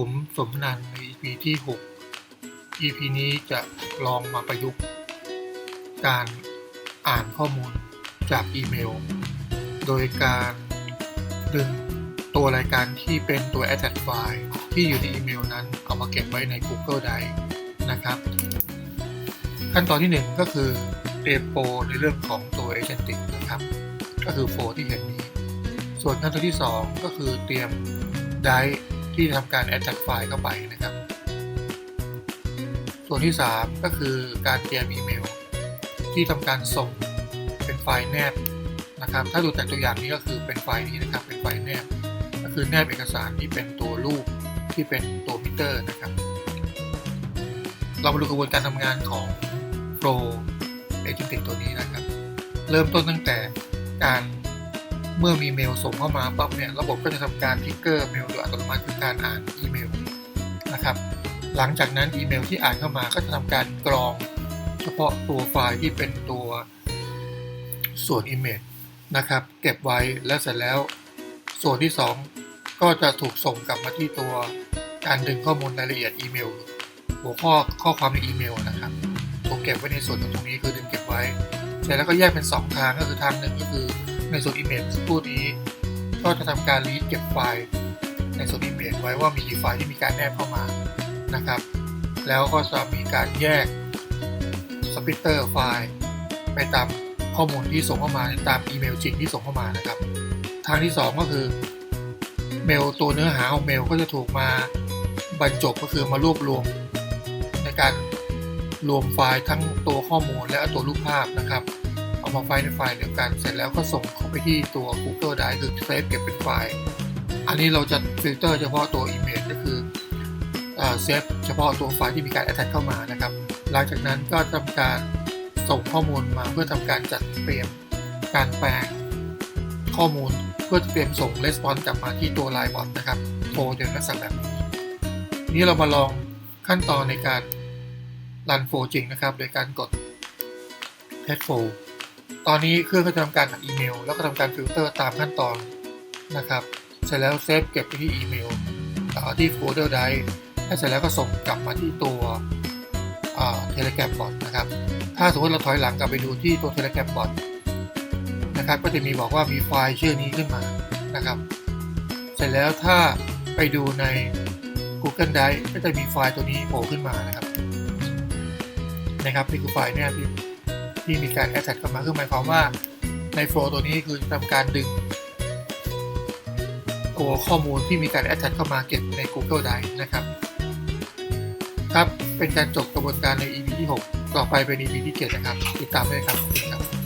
ผมสมนันใน EP ที่ 6 EP นี้จะลองมาประยุกต์ การอ่านข้อมูลจากอีเมล โดยการดึงตัวรายการที่เป็นตัว attach file ที่อยู่ในอีเมลนั้นเอามาเก็บไว้ใน Google Drive นะครับ ขั้นตอนที่ 1 ก็คือเตรียมโปรในเรื่องของตัว Agentic นะครับ ก็คือโฟที่เห็นนี้ ส่วนขั้นตอนที่ 2 ก็คือเตรียมไที่ทำการ attach file เข้าไปนะครับ ส่วนที่ 3 ก็คือการเตรียมอีเมล ที่ทำการส่งเป็นไฟล์แนบนะครับ ถ้าดูจากตัวอย่างนี้ก็คือเป็นไฟล์นี้นะครับ เป็นไฟล์แนบ ก็คือแนบเอกสารที่เป็นตัวรูปที่เป็นตัวมิเตอร์นะครับ เรามาดูกระบวนการทำงานของ Flow Agentic ตัวนี้นะครับ เริ่มต้นตั้งแต่การ เมื่อมีเมลส่งเข้ามาปั๊บเนี่ยระบบก็จะทำการทิกเกอร์เมลโดยอัตโนมัติคือการอ่านอีเมลนะครับหลังจากนั้นอีเมลที่อ่านเข้ามาก็จะทำการกรอง เฉพาะตัวไฟล์ที่เป็นตัวส่วน Image นะครับ เก็บไว้และเสร็จแล้วส่วนที่ 2 ก็จะถูกส่งกลับมาที่ตัวการดึงข้อมูลรายละเอียดอีเมล หัวข้อข้อความในอีเมลนะครับถูกเก็บไว้ในส่วนตรงนี้คือดึงเก็บไว้ เสร็จแล้วก็แยกเป็น 2 ทางก็คือทางหนึ่งก็คือ ในส่วนอีเมลสักครู่นี้ ก็จะทำการรีดเก็บไฟล์ในส่วนอีเมลไว้ว่ามีกี่ไฟล์ที่มีการแนบเข้ามานะครับ แล้วก็จะมีการแยกสปิตเตอร์ไฟล์ไปตามข้อมูลที่ส่งเข้ามาตามอีเมลจริงที่ส่งเข้ามานะครับ ทางที่ 2 ก็คือเมลตัวเนื้อหาของเมลก็จะถูกมาบรรจบก็คือมารวบรวม ในการรวมไฟล์ทั้งตัวข้อมูลและตัวรูปภาพนะครับ มาไฟล์ในไฟล์เดียวกัน เสร็จแล้วก็ส่งเข้าไปที่ตัว Google Drive คือเซฟเก็บเป็นไฟล์ อันนี้เราจะฟิลเตอร์เฉพาะตัว Image ก็คือเซฟเฉพาะตัวไฟล์ที่มีการ attach เข้ามานะครับ หลังจากนั้นก็ทำการส่งข้อมูลมาเพื่อทำการจัดเตรียมการแปลงข้อมูลเพื่อเตรียมส่ง response กลับมาที่ตัว Line bot นะครับโทรเดินลักษณะแบบนี้นี้เรามาลองขั้นตอนในการรันโฟจริงนะครับ โดยการกด test flow ตอนนี้เครื่องก็จะทำการอัดอีเมล แล้วก็ทำการฟิลเตอร์ตามขั้นตอนนะครับ เสร็จแล้วเซฟเก็บไปที่อีเมลที่โฟลเดอร์ไดร์เสร็จแล้วก็ส่งกลับมาที่ตัวเทเลแกรมบอทนะครับ ถ้าสมมติเราถอยหลังกลับไปดูที่ตัวเทเลแกรมบอทนะครับ ก็จะมีบอกว่ามีไฟล์ชื่อนี้ขึ้นมานะครับ เสร็จแล้วถ้าไปดูใน Google Drive ก็จะมีไฟล์ตัวนี้โผล่ขึ้นมานะครับ นะครับนี่คือไฟล์เนี่ยที่ ที่มีการแอดแท็กเข้ามาคือหมายความว่าในโฟล์ตัวนี้คือทำการดึง ตัวข้อมูลที่มีการแอดแท็กเข้ามาเก็บใน Google Drive นะครับ ครับ เป็นการจบกระบวนการใน EP ที่ 6 ต่อไปเป็น EP ที่ 7 นะครับ ติดตามด้วยครับขอบคุณครับ